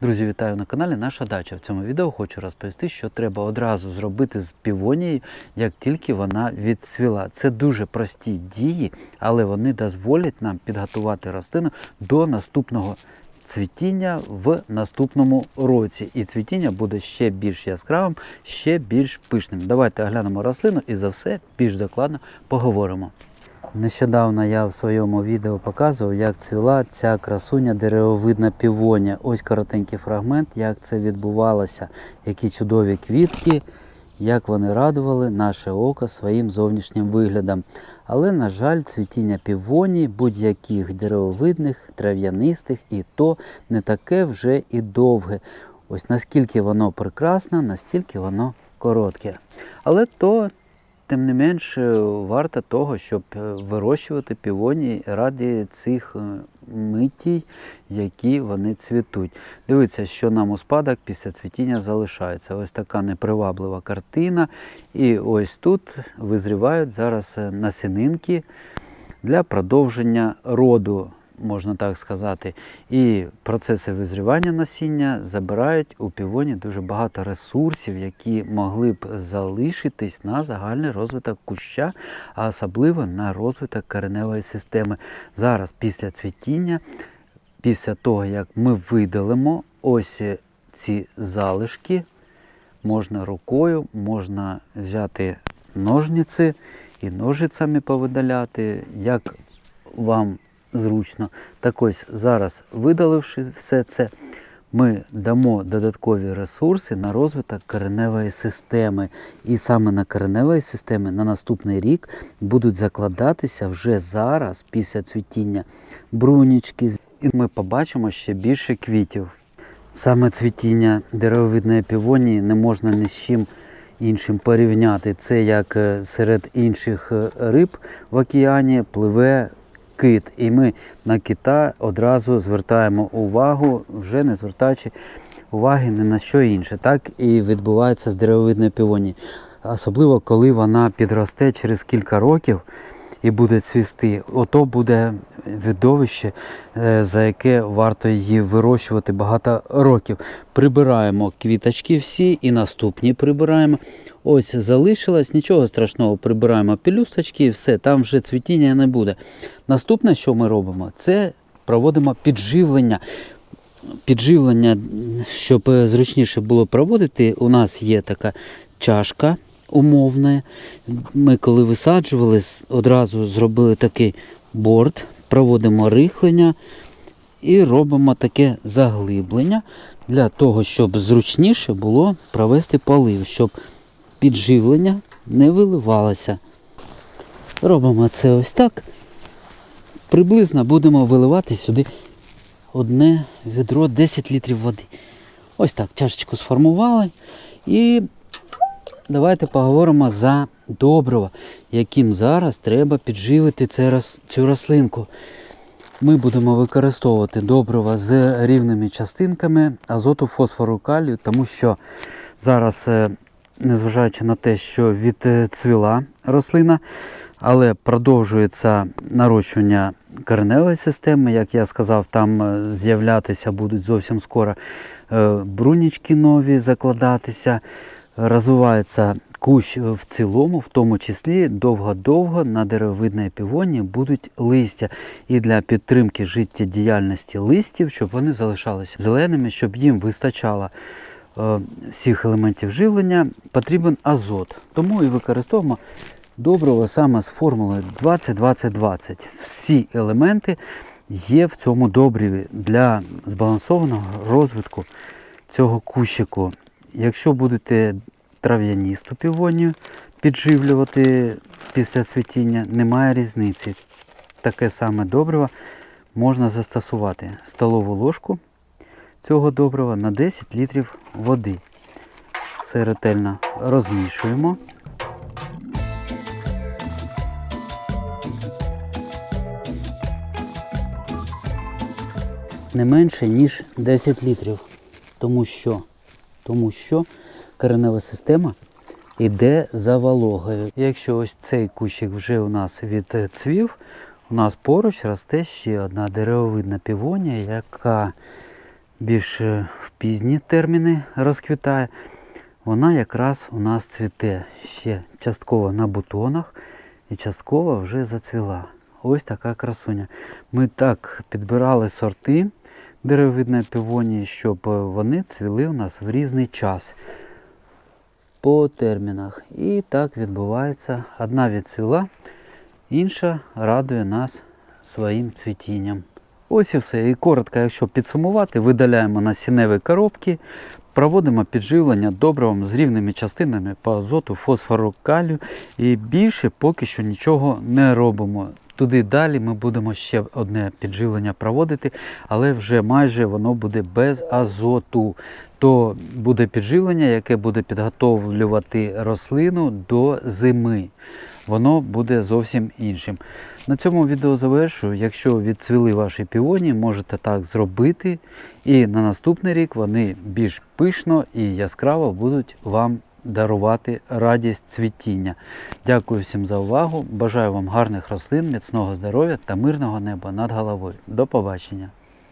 Друзі, вітаю на каналі Наша Дача. В цьому відео хочу розповісти, що треба одразу зробити з півонією, як тільки вона відцвіла. Це дуже прості дії, але вони дозволять нам підготувати рослину до наступного цвітіння в наступному році. І цвітіння буде ще більш яскравим, ще більш пишним. Давайте оглянемо рослину і за все більш докладно поговоримо. Нещодавно я в своєму відео показував, як цвіла ця красуня деревовидна півонія. Ось коротенький фрагмент, як це відбувалося, які чудові квітки, як вони радували наше око своїм зовнішнім виглядом. Але, на жаль, цвітіння півонії, будь-яких деревовидних, трав'янистих, і то не таке вже і довге. Ось наскільки воно прекрасне, настільки воно коротке. Але то тим не менш, е, варто того, щоб е, вирощувати півонії раді цих е, митій, які вони цвітуть. Дивіться, що нам у спадок після цвітіння залишається. Ось така неприваблива картина. І ось тут визрівають зараз насінинки для продовження роду. Можна так сказати, і процеси визрівання насіння забирають у півоні дуже багато ресурсів, які могли б залишитись на загальний розвиток куща, а особливо на розвиток кореневої системи. Зараз після цвітіння, після того як ми видалимо ось ці залишки, можна рукою, можна взяти ножниці і ножицями повидаляти, як вам зручно. Так ось зараз, видаливши все це, ми дамо додаткові ресурси на розвиток кореневої системи. І саме на кореневої системи на наступний рік будуть закладатися вже зараз, після цвітіння, брунічки. І ми побачимо ще більше квітів. Саме цвітіння деревовидної півонії не можна ні з чим іншим порівняти. Це як е, серед інших е, риб в океані пливе кит. І ми на кита одразу звертаємо увагу, вже не звертаючи уваги ні на що інше. Так і відбувається з деревовидної півоні. Особливо, коли вона підросте через кілька років і буде цвісти. Ото буде видовище, е, за яке варто її вирощувати багато років. Прибираємо квіточки всі і наступні прибираємо. Ось залишилось, нічого страшного, прибираємо пелюсточки і все, там вже цвітіння не буде. Наступне, що ми робимо, це проводимо підживлення. Підживлення, щоб е, зручніше було проводити, у нас є така чашка умовна. Ми коли висаджували, одразу зробили такий борт, проводимо рихлення і робимо таке заглиблення для того, щоб зручніше було провести полив, щоб підживлення не виливалося. Робимо це ось так. Приблизно будемо виливати сюди одне відро 10 літрів води. Ось так, чашечку сформували. І давайте поговоримо за добриво, яким зараз треба підживити цю рослинку. Ми будемо використовувати добрива з рівними частинками азоту, фосфору, калію, тому що зараз, е, незважаючи на те, що відцвіла рослина, але продовжується нарощування кореневої системи. Як я сказав, там е, з'являтися будуть зовсім скоро е, брунічки нові закладатися, розвивається кущ в цілому, в тому числі довго-довго на деревовидній півоні будуть листя. І для підтримки життєдіяльності листів, щоб вони залишалися зеленими, щоб їм вистачало е, всіх елементів живлення, потрібен азот. Тому і використовуємо добриво саме з формулою 20-20-20. Всі елементи є в цьому добриві для збалансованого розвитку цього кущику. Якщо будете трав'яністу півонію підживлювати після цвітіння, немає різниці. Таке саме добриво можна застосувати столову ложку цього добрива на 10 літрів води. Все ретельно розмішуємо. Не менше, ніж 10 літрів. Тому що, тому що коренева система йде за вологою. Якщо ось цей кущик вже у нас відцвів, у нас поруч росте ще одна деревовидна півонія, яка більш е, в пізні терміни розквітає, вона якраз у нас цвіте ще частково на бутонах і частково вже зацвіла. Ось така красуня. Ми так підбирали сорти деревовидної півонії, щоб е, вони цвіли у нас в різний час по термінах. І так відбувається. Одна відцвіла, інша радує нас своїм цвітінням. Ось і все. І коротко, якщо підсумувати, видаляємо насінневі коробки, проводимо підживлення добривом з рівними частинами по азоту, фосфору, калію і більше поки що нічого не робимо. Туди далі ми будемо ще одне підживлення проводити, але вже майже воно буде без азоту. То буде підживлення, яке буде підготовлювати рослину до зими. Воно буде зовсім іншим. На цьому відео завершую. Якщо відцвіли ваші піоні, можете так зробити. І на наступний рік вони більш пишно і яскраво будуть вам дарувати радість цвітіння. Дякую всім за увагу. Бажаю вам гарних рослин, міцного здоров'я та мирного неба над головою. До побачення!